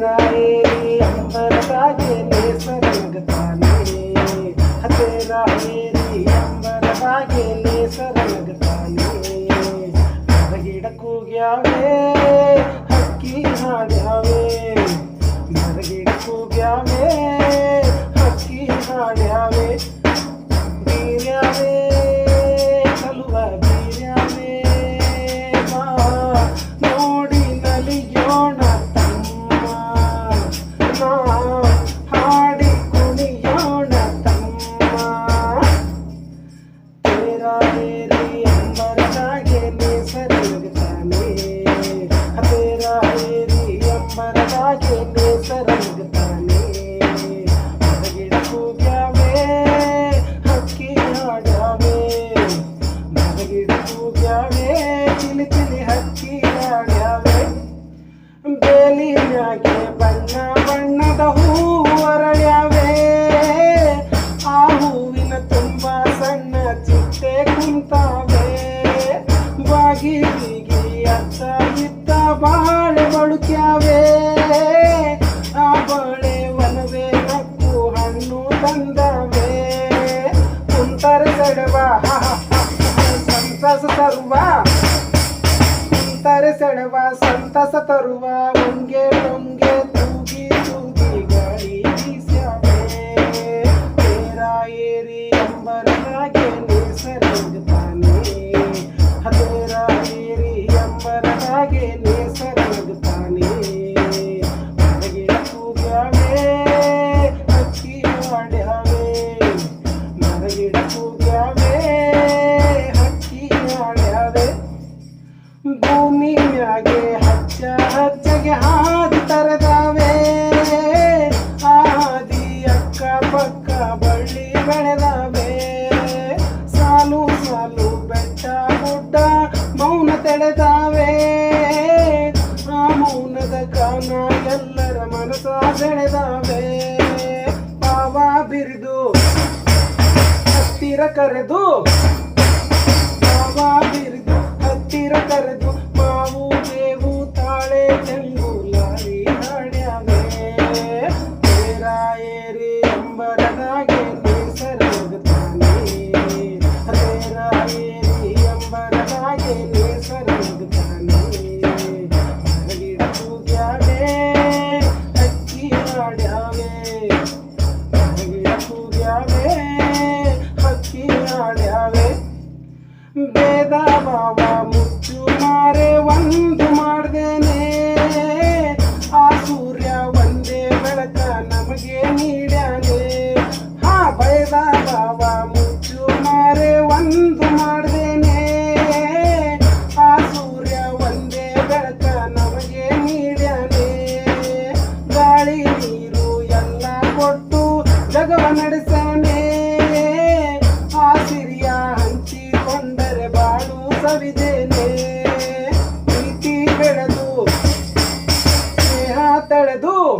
ತೇರ ಏರಿ ಅಂಬರದಾಗೆ ನೇಸರನಗತಾನೆ ತೇರ ಏರಿ ಅಂಬರದಾಗೆ ನೇಸರನಗತಾನೆ ಮರಗಿಡ ಕೂಗ್ಯಾವೆ ಹಕ್ಕಿ ಹಾಡ್ಯಾವೆ ಮರಗಿಡ ಕೂಗ್ಯಾವೆ ಹಕ್ಕಿ ಹಾಡ್ಯಾವೆ ಬೀರ್ಯಾವೆ Radhe ಬಾಗಿ ಅತ್ತ ಬಾಳೆ ಬಳುಕ್ಯಾವೆ. ಆ ಬಾಳೆ ಒಲವೇ ನಕ್ಕು ಹಣ್ಣು ತಂದವೆ. ಕುಂತರ ಸೆಡವ ಸಂತಸ ತರುವ. ಕುಂತರ ಸೆಡವ, ಸಂತಸ ತರುವ. ಒಂಗೆ, ತೂಗಿ ತೂಗಿ ಭೂಮಿ ಮ್ಯಾಗೆ ಹಚ್ಚ ಹಚ್ಚಗೆ ಹಾದಿ ತರದಾವೆ ಎಲ್ಲರ ಮನಸ ಸೆಳೆದಾವೆ. ಪಾವ ಬಿರಿದು, ಹತ್ತಿರ ಕರೆದು. ಪಾವ ಬಿರಿದು, ಹತ್ತಿರ ಕರೆದು. ಮಾವು ಬೇವು ತಾಳೆ, ತೆಂಗು, ಲಾರಿ, ಹಾಡ್ಯಾವೆ. ತೇರ ಏರಿ ಅಂಬರದಾಗೆ ನೇಸರಗುತ್ತಾನೆ ತೇರ ಏರಿ ಅಂಬರದಾಗೆ ನೇಸರಗುತ್ತಾನೆ my. તળધું